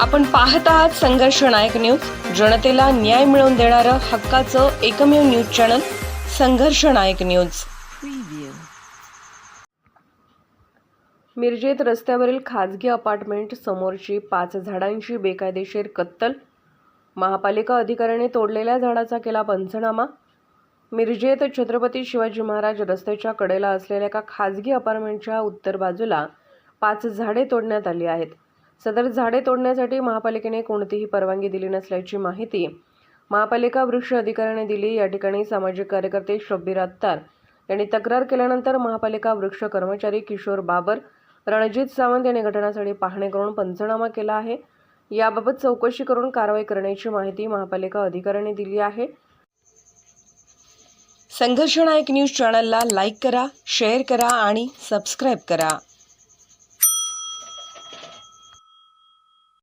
आपण पाहत आहात संघर्ष नायक न्यूज. जनतेला न्याय मिळवून देणारं हक्काचं एकमेव न्यूज चॅनल संघर्ष नायक न्यूज. मिरजेत रस्त्यावरील खाजगी अपार्टमेंट समोरची पाच झाडांची बेकायदेशीर कत्तल. महापालिका अधिकाऱ्याने तोडलेल्या झाडाचा केला पंचनामा. मिरजेत छत्रपती शिवाजी महाराज रस्त्याच्या कडेला असलेल्या एका खाजगी अपार्टमेंटच्या उत्तर बाजूला पाच झाडे तोडण्यात आली आहेत. सदर झाडे तोडण्यासाठी महापालिकेने कोणतीही परवानगी दिली नसल्याची माहिती महापालिका वृक्ष अधिकाऱ्याने दिली. या ठिकाणी सामाजिक कार्यकर्ते शब्बीर अत्तार यांनी तक्रार केल्यानंतर महापालिका वृक्ष कर्मचारी किशोर बाबर रणजित सावंत यांनी घटनास्थळी पाहणी करून पंचनामा केला आहे. याबाबत चौकशी करून कारवाई करण्याची माहिती महापालिका अधिकाऱ्यांनी दिली आहे. संघर्ष नायक न्यूज चॅनलला लाईक करा शेअर करा आणि सबस्क्राईब करा.